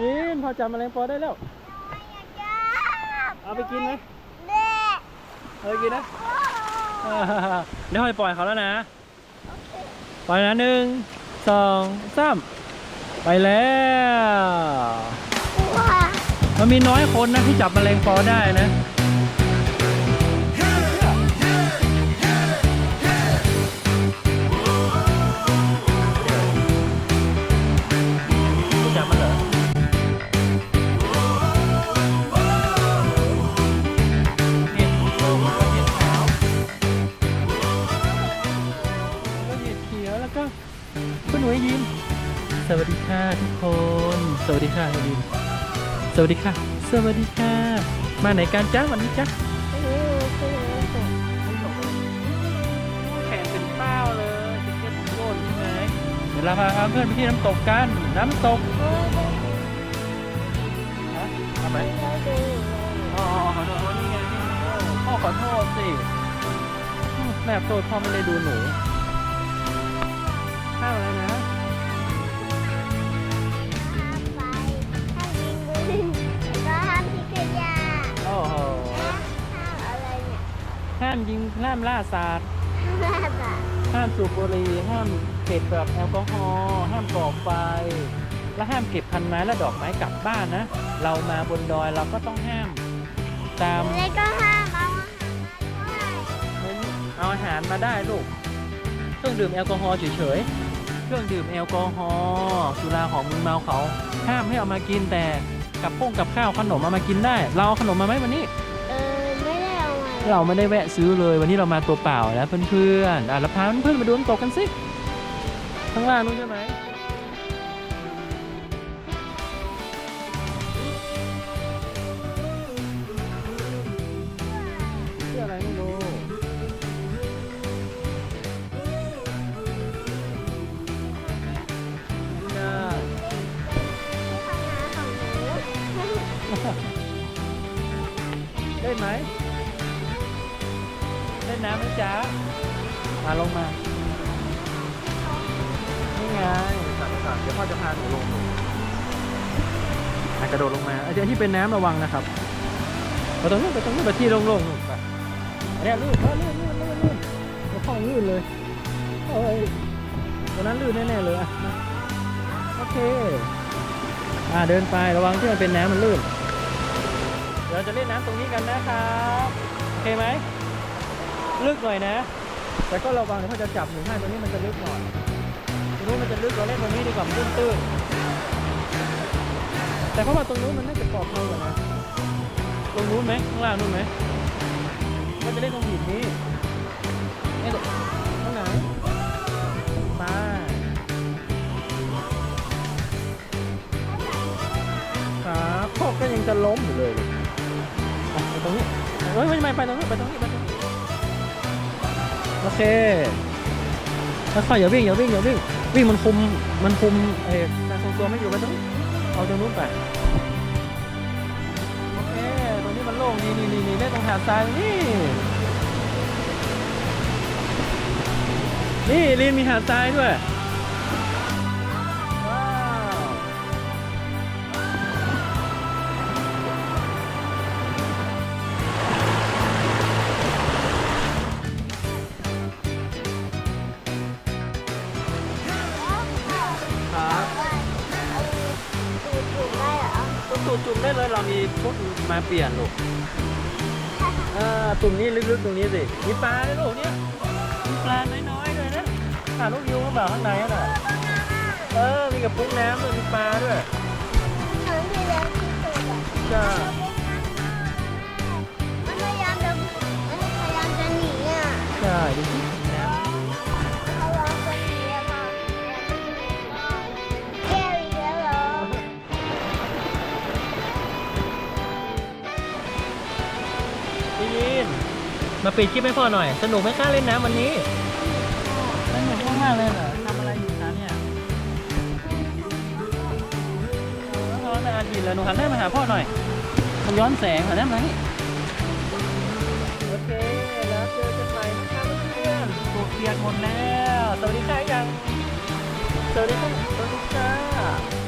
ยินพอจับแมลงปอได้แล้วจับเอาไปกินไหมเด็กเอาไปกินนะเดี๋ยวให้ปล่อยเขาแล้วนะ ปล่อยนะหนึ่งสองสามไปแล้วว้ามันมีน้อยคนนะที่จับแมลงปอได้นะ คุณหนูยิ้มสวัสดีค่ะทุกคน สวัสดีค่ะยิ้มสวัสดีค่ะ สวัสดีค่ะ มาไหนกันจ้าวันนี้จ้าแขนเป็นเป้าเลยจะเก็บโคนใช่ไหมเดี๋ยวเราพาเพื่อนไปที่น้ำตกกัน น้ำตกฮะทำไมอ๋อขอโทษนี่ไงพ่อขอโทษสิแม่โทษพ่อไม่ได้ดูหนูข้าวอะไรนะามยิงห้ามล่าสัตว์ห้ามสูบบุหรี่ห้ามเก็บแบบแอลกอฮอล์ห้ามก่อไฟ และห้ามเก็บพันไม้และดอกไม้กลับบ้านนะ เรามาบนดอยเราก็ต้องห้าม ตามแล้วก็ห้ามเอาเอาอาหารมาได้ลูก เครื่องดื่มแอลกอฮอล์เฉยๆ เครื่องดื่มแอลกอฮอล์สุราของมึนเมาเขา ห้ามให้เอามากินแต่กับพงกับข้าวขนมเอามากินได้ เราเอาขนมมาไหมวันนี้เออไม่ได้ เราไม่ได้แวะซื้อเลย วันนี้เรามาตัวเปล่านะเพื่อนๆอะแล้วพาเพื่อนๆมาดูน้ำตกกันสิข้างล่างนู้นใช่ไหมชื่ออะไรไม่รู้ไหม ล่นน้ำไหมจ๊ะมาลงมา นี่ไงสั่งสั่งเดี๋ยวพ่อจะพาหนูลงอะกระโดดลงมาไอ้ที่เป็นน้ำระวังนะครับไปตรงนู้นไปตรงนู้นไปที่โล่งๆนู่นไปอันเนี้ยลื่นเออลื่นลื่นลื่นลื่นแล้วพ่อลื่นเลยเอ้ยตรงนั้นลื่นแน่ๆเลยอะมาโอเค อ่าเดินไประวังที่มันเป็นน้ำมันลื่น เดี๋ยวเราจะเล่นน้ำตรงนี้กันนะครับ โอเคไหม ลึกหน่อยนะ แต่ก็ระวังเดี๋ยวเขาจะจับหนูให้ตรงนี้มันจะลึกหน่อยตรงนู้นมันจะลึกเราเล่นตรงนี้ดีกว่ามันตื้นแต่เพราะว่าตรงนู้นมันน่าจะปลอดภัยกว่านะตรงนู้นไหมข้างล่างนู้นไหมก็จะเล่นตรงหินนี้เอ๊ะตรงไหนมาครับพ่อก็ยังจะล้มอยู่เลยไปตรงนี้เฮ้ยไม่ไม่ไปตรงนี้ไปตรงนี้ไปตรงนี้ โอเคค่อยๆอย่าวิ่งอย่าวิ่งอย่าวิ่งวิ่งมันคุมมันคุมเอ่อการทรงตัวไม่อยู่ไปตรงเอาตรงนู้นไปโอเคตรงนี้มันโล่งนี่นี่นี่นี่ได้ตรงหาดทรายนี่นี่ลีนมีหาดทรายด้วย ตุ่มตุ่มจุ่มได้เลยเรามีชุดมาเปลี่ยนลูกเออตุ่มนี้ลึกๆตรงนี้สิมีปลาด้วยลูกเนี่ยมีปลาน้อยๆเลยนะปลาลูกยูงหรือเปล่าข้างในน่ะเออมีกับพุ้งน้ำด้วยมีปลาด้วยครั้งที่แล้วที่สุดอะจ้ามันพย พี่ยินมาปิดคลิปให้พ่อหน่อย สนุกไหมกล้าเล่นน้ำวันนี้สนุกมากๆเลยเหรอทำอะไรอยู่คะเนี่ยร้อนอาทิตย์แล้วหนูหันหน้ามาหาพ่อหน่อยมันย้อนแสงหันหน้ามานี่โอเคแล้วเจอกันใหม่นะคะเพื่อนตัวเปียกหมดแล้ว สวัสดีค่ะยังสวัสดีค่ะสวัสดีค่ะ